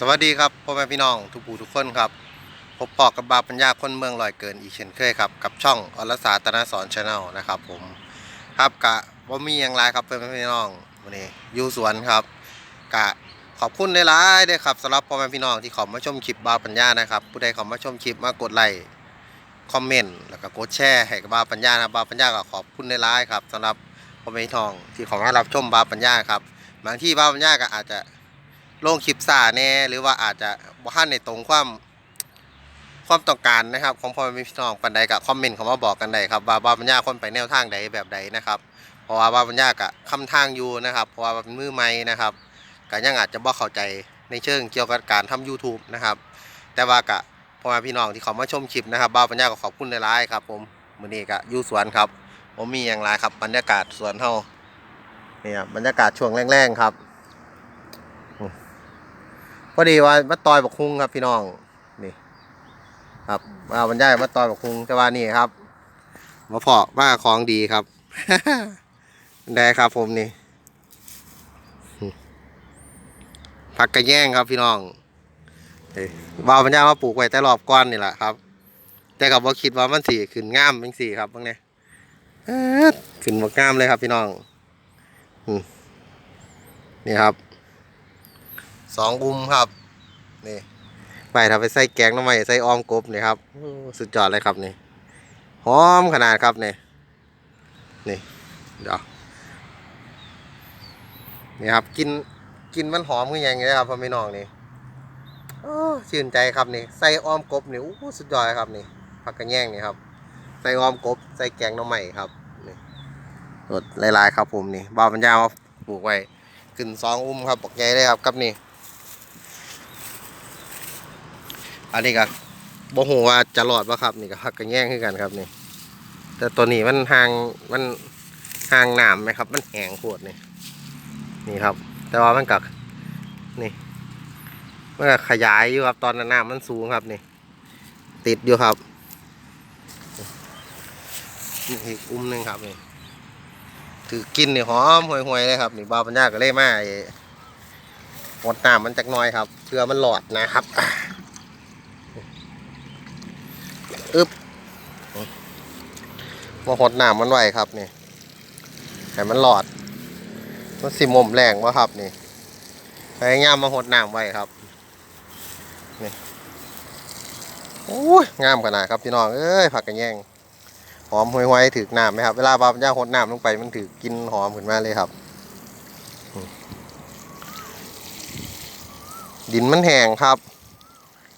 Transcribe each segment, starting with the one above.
สวัสดีครับพ่อแม่พี่น้องทุกผู้ทุกคนครับพบปอกกับบาปัญญาคนเมืองลอยเกินอีกเช่นเคยครับกับช่องอรสาตนาสอนชาแนลนะครับผมครับกะว่ามีอย่างไรครับพ่อแม่พี่น้องวันนี้อยู่สวนครับกะขอบคุณหลายๆด้วยครับสำหรับพ่อแม่พี่น้องที่ขอมาชมคลิปบาปัญญานะครับ ผู้ใดขอมาชมคลิปมากดไลค์คอมเมนต์แล้วก็กดแชร์ให้กับบาปัญญานะบาปัญญาก็ขอบคุณหลายๆครับสำหรับพ่อแม่พี่น้องที่ขอมารับชมบาปัญญาครับบางที่บาปัญญาก็อาจจะ ลงคลิปสาแน่หรือว่าอาจจะบ่ทันในตรงความความต้องการนะครับ ของพ่อแม่พี่น้องปันใดกับคอมเมนต์เขามาบอกกันได้ครับว่าบ้าปัญญาคนไปแนวทางใดแบบใดนะครับเพราะว่าบ้าปัญญากับคำทางอยู่นะครับ เพราะว่าเป็นมือใหม่นะครับก็ยังอาจจะบ่เข้าใจในเชิงเกี่ยวกับการทำ YouTube นะครับ แต่ว่ากะพ่อแม่พี่น้องที่เขามาชมคลิปนะครับบ้าปัญญาก็ขอบคุณหลายๆครับ ผมมื้อนี้ก็อยู่สวนครับ ผมมีอย่างไรครับบรรยากาศสวนเฮานี่ครับบรรยากาศช่วงแรงๆครับ อดีว่ามาต่อยบักคุงครับพี่น้องนี่ ครับมาบรรยายมาต่อยบักคุงแต่ว่านี่ครับมาเพาะมาของดีครับได้ครับผมนี่ผักกระแย่งครับพี่น้องเฮ้ยบ่าวบรรยายมาปลูกไว้แต่รอบก้อนนี่แหละครับ แต่กับว่าคิดว่ามันสีขึ้นง่ามเป็นสีครับบางเนี่ยขึ้นมางามเลยครับพี่น้องอนี่ครับ สองอุ้มครับ นี่ไปทำไปใส่แกงน้ำมันใส่ออมกบนี่ครับโอ้สุดยอดเลยครับนี่หอมขนาดครับนี่นี่เดี๋ยวนี่ครับกินกินมันหอมขึ้นยังไงครับพ่อไม่น้องนี่โอ้ชื่นใจครับนี่ใส่ออมกบนี่โอ้สุดยอดเลยครับนี่ผักกระแยงนี่ครับ ใส่ออมกบใส่แกงน้ำมันครับนี่รสหลายๆครับผมนี่บาวปัญญามาปลูกไว้ขึ้นสองอุ้มครับบอกใหญ่เลยครับกับนี่ อันนี้ก็บ่ฮู้ว่าจะรอดบ่ะครับ นี่ก็ฮักกันแย่งคือกันครับนี่ แต่ตัวนี้มันห่างมันห่างหน้ำไหมครับ มันแหงโคตรนี่นี่ครับ แต่ว่ามันก็นี่มันก็ขยายอยู่ครับตอนนั้นน้ำมันสูงครับนี่ ติดอยู่ครับนี่อีกอุ้มหนึ่งครับนี่ถือกินนี่หอมห่วยๆเลยครับนี่บาปัญญาก็เล่มาไอ้หดน้ำมันจักน้อยครับเพื่อมันหลอดนะครับ อึบ มาหดน้ำมันไว้ครับนี่ให้มันหลอด มันสิมุมแรงวะครับนี่พยายามมาหดน้ำไว้ครับนี่โอ้ยงามขนาดครับพี่น้องเอ้ยผักกระแยงหอมห่วยๆถือน้ำไหมครับ เวลาบาปัญญาหดน้ำลงไปมันถือกินหอมขึ้นมาเลยครับ ดินมันแห้งครับ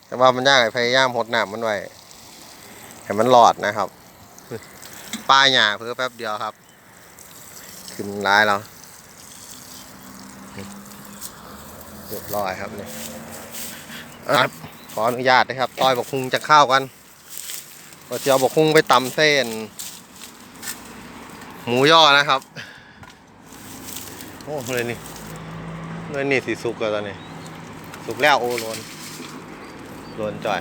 แต่ว่ามันยากพยายามหดน้ำมันไว้ให้มันหลอดนะครับ ป้ายหญ้าเพื่อแป๊บเดียวครับ ขึ้นร้ายแล้วเรียบร้อยครับนี่ครับขออนุญาตนะครับ ต้อยบอกคุงจะเข้าวกันเราจะเอาบอกคุงไปตำเส้น หมูย่อนะครับ โอ้เลยนี่เลยนี่สีสุกแล้วตอนนี้ สุกแล้วโอ้โลนโลนจ่อย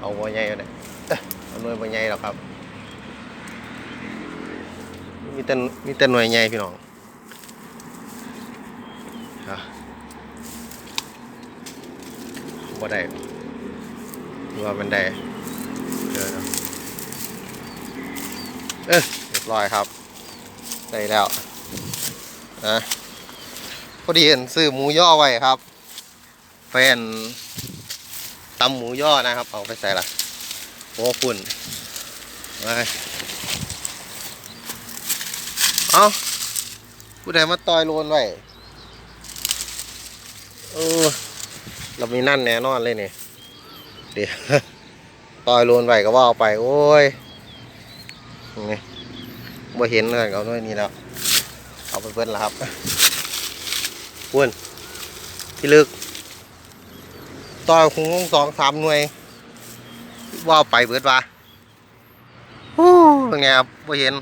เอาวัวใหญ่เลยเอาหน่วยวัวใหญ่หรอกครับ มีแต่มีแต่หน่วยใหญ่พี่น้องอะบ่ได้ว่ามันได้เจอแล้วเอเรียบร้อยครับ ได้แล้วนะพอดีเห็นซื้อหมูย่อไว้ครับเป็นตำหมูย่อนะครับ เอาไปใส่ละโอ้ฝุ่นไป เอาผู้ใดมาต่อยโลนไว้เออเรามีนั่นแน่นอนเลยเนี่ยเดี๋ยวต่อยโลนไว้ก็ว่าเอาไป โอ้ยนี่บ่เห็นเลยเอาด้วยนี่แล้วเอาไปเพิ่นแล้วครับพุ่นพี่ลึกต่อยคงสองสามหน่วยว่าเอาไปเบิดว่าโอ้เป็นไงครับบ่เห็น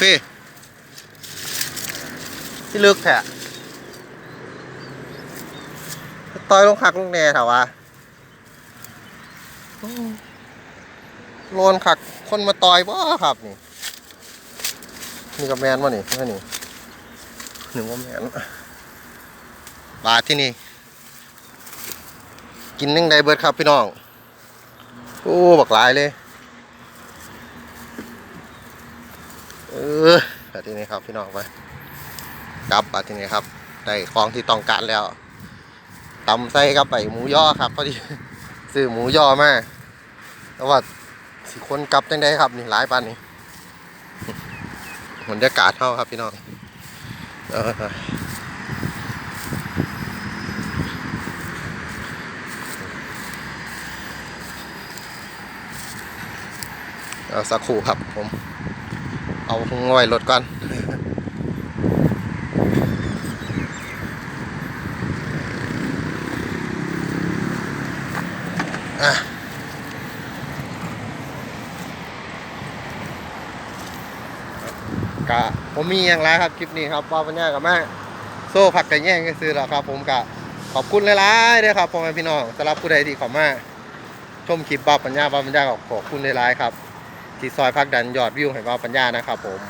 พี่ที่ลึกแท้ต่อยลงขักลงแน่ถาวะโอ้โลนขักคนมาต่อยบ่ครับนี่ นี่กับแมนวะนี่ไม่นี่หนึ่งว่าแมนบาทที่นี่ กินนึ่งไดเบิร์ดครับพี่น้อง โอ้ บักหลายเลย ออบาทที่นี่ครับพี่น้องไปกลับบาทที่นี่ครับได้ของที่ต้องการแล้วตำไส้กับไปหมูย่อครับพอดีซื้อหมูย่อมาแต่ว่าสิคนกลับจังได้ครับนี่หลายปันนี่บรรยากาศเท่าครับพี่น้องเออเอาสักครู่ครับผม เอาง่อยรถก่อนอะกะผมมีอย่างไรครับคลิปนี้ครับว่าปัญญากับแม่โซ่ผักไก่แย่งก็ซื้อแล้วครับ ผมกะขอบคุณหลายๆเด้อครับพ่อแม่พี่น้องสำหรับผู้ใดที่ขอมาชมคลิปบ้าปัญญาบ้าปัญญาก็ขอบคุณหลายๆครับ ที่ซอยพักดันยอดวิวให้บ้าปัญญานะครับผม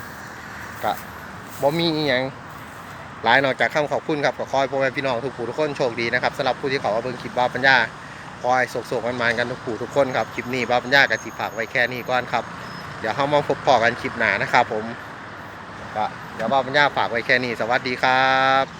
กะบ่มีอหยังหลายนอกจากคำขอบคุณครับก็ขอให้พ่อแม่พี่น้องทุกผู้ทุกคนโชคดีนะครับสำหรับผู้ที่เขามาเบิ่งคลิปบ้าปัญญาขอให้โศกๆมันกันทุกผู้ทุกคนครับคลิปนี้บ้าปัญญากับสิฝากไว้แค่นี้ก่อนครับ เดี๋ยวเรามาพบพอกันคลิปหนานะครับผมก็เดี๋ยวบ้าปัญญาฝากไว้แค่นี้สวัสดีครับ